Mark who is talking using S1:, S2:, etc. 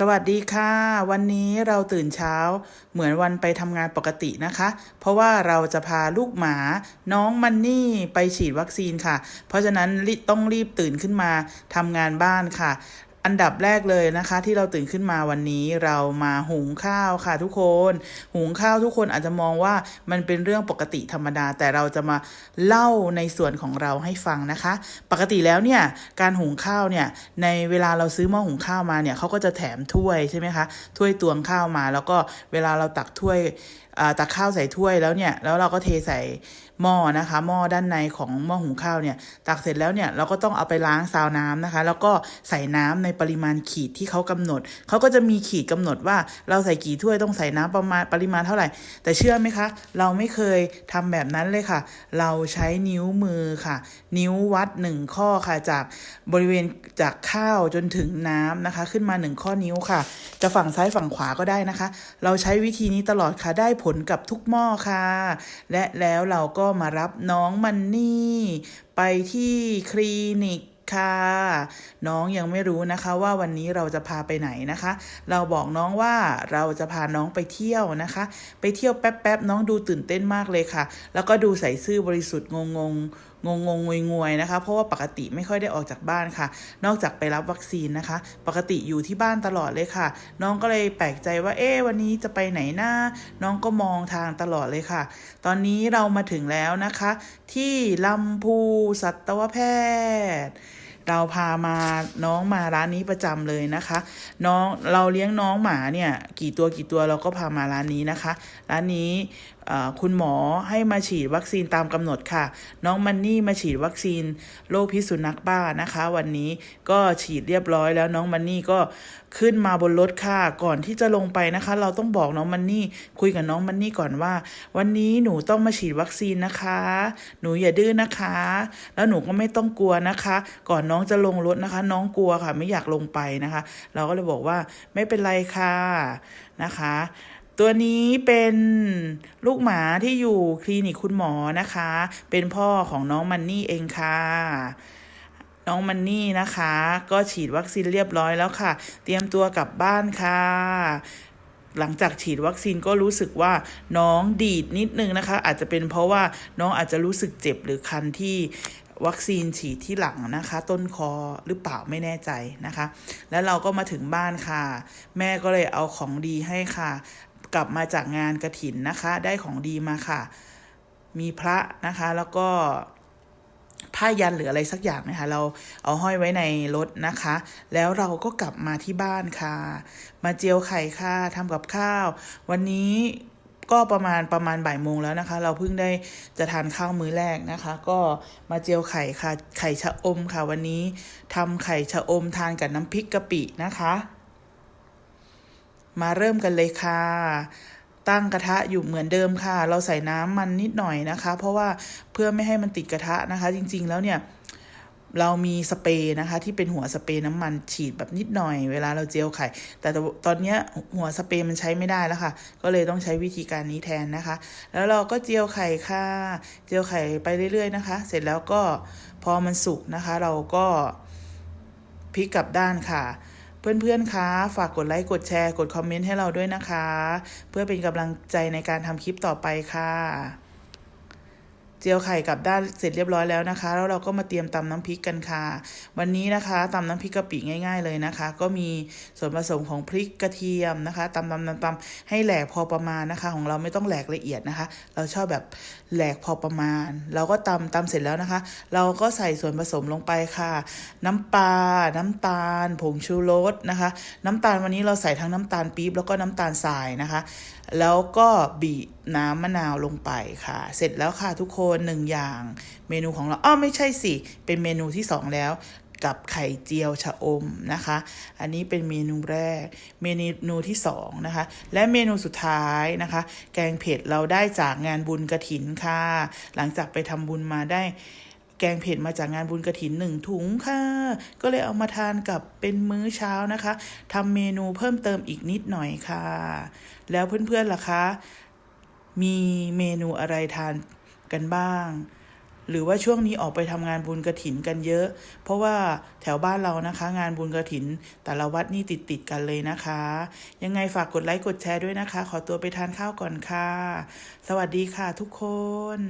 S1: สวัสดีค่ะ วันนี้เราตื่นเช้าเหมือนวันไปทำงานปกตินะคะ เพราะว่าเราจะพาลูกหมาน้องมันนี่ไปฉีดวัคซีนค่ะ เพราะฉะนั้นต้องรีบตื่นขึ้นมาทำงานบ้านค่ะ อันดับแรกเลยนะคะ ที่เราตื่นขึ้นมาวันนี้เรามาหุงข้าวค่ะทุกคน หุงข้าวทุกคนอาจจะมองว่ามันเป็นเรื่องปกติธรรมดา แต่เราจะมาเล่าในส่วนของเราให้ฟังนะคะ ปกติแล้วเนี่ยการหุงข้าวเนี่ยในเวลาเราซื้อหม้อหุงข้าวมาเนี่ยเขาก็จะแถมถ้วยใช่ไหมคะถ้วยตวงข้าวมา แล้วก็เวลาเราตักถ้วย ตักข้าวใส่ถ้วยแล้วเนี่ยแล้วเราก็เทใส่หม้อนะคะหม้อด้านในของหม้อหุงข้าวเนี่ยตักเสร็จแล้วเนี่ยเราก็ต้องเอาไปล้างซาวน้ำนะคะ แล้วก็ใส่น้ำในปริมาณขีดที่เขากำหนด เขาก็จะมีขีดกำหนดว่าเราใส่กี่ถ้วยต้องใส่น้ำประมาณปริมาณเท่าไหร่ แต่เชื่อไหมคะ เราไม่เคยทำแบบนั้นเลยค่ะ เราใช้นิ้วมือค่ะ นิ้ววัดหนึ่งข้อค่ะจากบริเวณจากข้าวจนถึงน้ำนะคะ ขึ้นมาหนึ่งข้อนิ้วค่ะ จะฝั่งซ้ายฝั่งขวาก็ได้นะคะ เราใช้วิธีนี้ตลอดค่ะได้ผลลกับทุกหม้อค่ะ และแล้วเราก็มารับน้องมันนี่ ไปที่คลินิกค่ะ น้องยังไม่รู้นะคะว่าวันนี้เราจะพาไปไหนนะคะ เราบอกน้องว่าเราจะพาน้องไปเที่ยวนะคะ ไปเที่ยวแป๊บๆน้องดูตื่นเต้นมากเลยค่ะ แล้วก็ดูใส่ซื่อบริสุทธิ์งงงงงงวยงวยๆนะคะ เพราะว่าปกติไม่ค่อยได้ออกจากบ้านค่ะ นอกจากไปรับวัคซีนนะคะ ปกติอยู่ที่บ้านตลอดเลยค่ะ น้องก็เลยแปลกใจว่าเอ๊วันนี้จะไปไหนน้า น้องก็มองทางตลอดเลยค่ะ ตอนนี้เรามาถึงแล้วนะคะ ที่ลำพูสัตวแพทย์ เราพามาน้องมาร้านนี้ประจำเลยนะคะ น้องเราเลี้ยงน้องหมาเนี่ยกี่ตัวกี่ตัวเราก็พามาร้านนี้นะคะ ร้านนี้คุณหมอให้มาฉีดวัคซีนตามกำหนดค่ะ น้องมันนี่มาฉีดวัคซีนโรคพิษสุนัขบ้านะคะ วันนี้ก็ฉีดเรียบร้อยแล้วน้องมันนี่ก็ขึ้นมาบนรถค่ะก่อนที่จะลงไปนะคะ เราต้องบอกน้องมันนี่คุยกับน้องมันนี่ก่อนว่า วันนี้หนูต้องมาฉีดวัคซีนนะคะ หนูอย่าดื้อนะคะ แล้วหนูก็ไม่ต้องกลัวนะคะ ก่อนน้ององจะลงรถนะคะ น้องกลัวค่ะ ไม่อยากลงไปนะคะ เราก็เลยบอกว่าไม่เป็นไรค่ะนะคะตัวนี้เป็นลูกหมาที่อยู่คลินิกคุณหมอนะคะ เป็นพ่อของน้องมันนี่เองค่ะ น้องมันนี่นะคะ ก็ฉีดวัคซีนเรียบร้อยแล้วค่ะ เตรียมตัวกลับบ้านค่ะ หลังจากฉีดวัคซีนก็รู้สึกว่าน้องดีดนิดนึงนะคะ อาจจะเป็นเพราะว่าน้องอาจจะรู้สึกเจ็บหรือคันที่ วัคซีนฉีดที่หลังนะคะ ต้นคอหรือเปล่าไม่แน่ใจนะคะ แล้วเราก็มาถึงบ้านค่ะ แม่ก็เลยเอาของดีให้ค่ะ กลับมาจากงานกระถินนะคะ ได้ของดีมาค่ะ มีพระนะคะ แล้วก็ผ้ายันหรืออะไรสักอย่างนะคะ เราเอาห้อยไว้ในรถนะคะ แล้วเราก็กลับมาที่บ้านค่ะ มาเจียวไข่ค่ะทำกับข้าว วันนี้ ก็ประมาณประมาณบ่ายโมงแล้วนะคะ เราเพิ่งได้จะทานข้าวมื้อแรกนะคะ ก็มาเจียวไข่ค่ะ ไข่ชะอมค่ะวันนี้ทำไข่ชะอมทานกับน้ำพริกกะปินะคะ มาเริ่มกันเลยค่ะตั้งกระทะอยู่เหมือนเดิมค่ะ เราใส่น้ำมันนิดหน่อยนะคะ เพราะว่าเพื่อไม่ให้มันติดกระทะนะคะ จริง ๆ แล้วเนี่ย เรามีสเปรย์นะคะ ที่เป็นหัวสเปรย์น้ำมันฉีดแบบนิดหน่อยเวลาเราเจียวไข่ แต่ตอนนี้หัวสเปรย์มันใช้ไม่ได้แล้วค่ะ ก็เลยต้องใช้วิธีการนี้แทนนะคะ แล้วเราก็เจียวไข่ค่ะ เจียวไข่ไปเรื่อย ๆ นะคะ เสร็จแล้วก็พอมันสุกนะคะ เราก็พลิกกลับด้านค่ะเพื่อนๆ คะ ฝากกดไลค์ กดแชร์ กดคอมเมนต์ให้เราด้วยนะคะ เพื่อเป็นกำลังใจในการทำคลิปต่อไปค่ะ เจียวไข่กับด้านเสร็จเรียบร้อยแล้วนะคะ แล้วเราก็มาเตรียมตำน้ำพริกกันค่ะ วันนี้นะคะตำน้ำพริกกะปิง่ายๆเลยนะคะ ก็มีส่วนผสมของพริกกระเทียมนะคะตำตำตำตำให้แหลกพอประมาณนะคะ ของเราไม่ต้องแหลกละเอียดนะคะ เราชอบแบบแหลกพอประมาณ เราก็ตำตำเสร็จแล้วนะคะ เราก็ใส่ส่วนผสมลงไปค่ะ น้ำปลาน้ำตาล ผงชูรสนะคะ น้ำตาลวันนี้เราใส่ทั้งน้ำตาลปี๊บแล้วก็น้ำตาลทรายนะคะ แล้วก็บีบน้ำมะนาวลงไปค่ะ เสร็จแล้วค่ะทุกคนหนึ่งอย่างเมนูของเราอ้อไม่ใช่สิ เป็นเมนูที่สองแล้วกับไข่เจียวชะอมนะคะ อันนี้เป็นเมนูแรก เมนูที่สองนะคะ และเมนูสุดท้ายนะคะ แกงเผ็ดเราได้จากงานบุญกระถินค่ะ หลังจากไปทำบุญมาได้ แกงเผ็ดมาจากงานบุญกระถินหนึ่งถุงค่ะ ก็เลยเอามาทานกับเป็นมื้อเช้านะคะทำเมนูเพิ่มเติมอีกนิดหน่อยค่ะ แล้วเพื่อนๆล่ะคะ มีเมนูอะไรทานกันบ้างหรือว่าช่วงนี้ออกไปทำงานบุญกระถินกันเยอะ เพราะว่าแถวบ้านเรานะคะ งานบุญกระถิน แต่ละวัดนี่ติดติดกันเลยนะคะ ยังไงฝากกดไลค์กดแชร์ด้วยนะคะ ขอตัวไปทานข้าวก่อนค่ะ สวัสดีค่ะทุกคน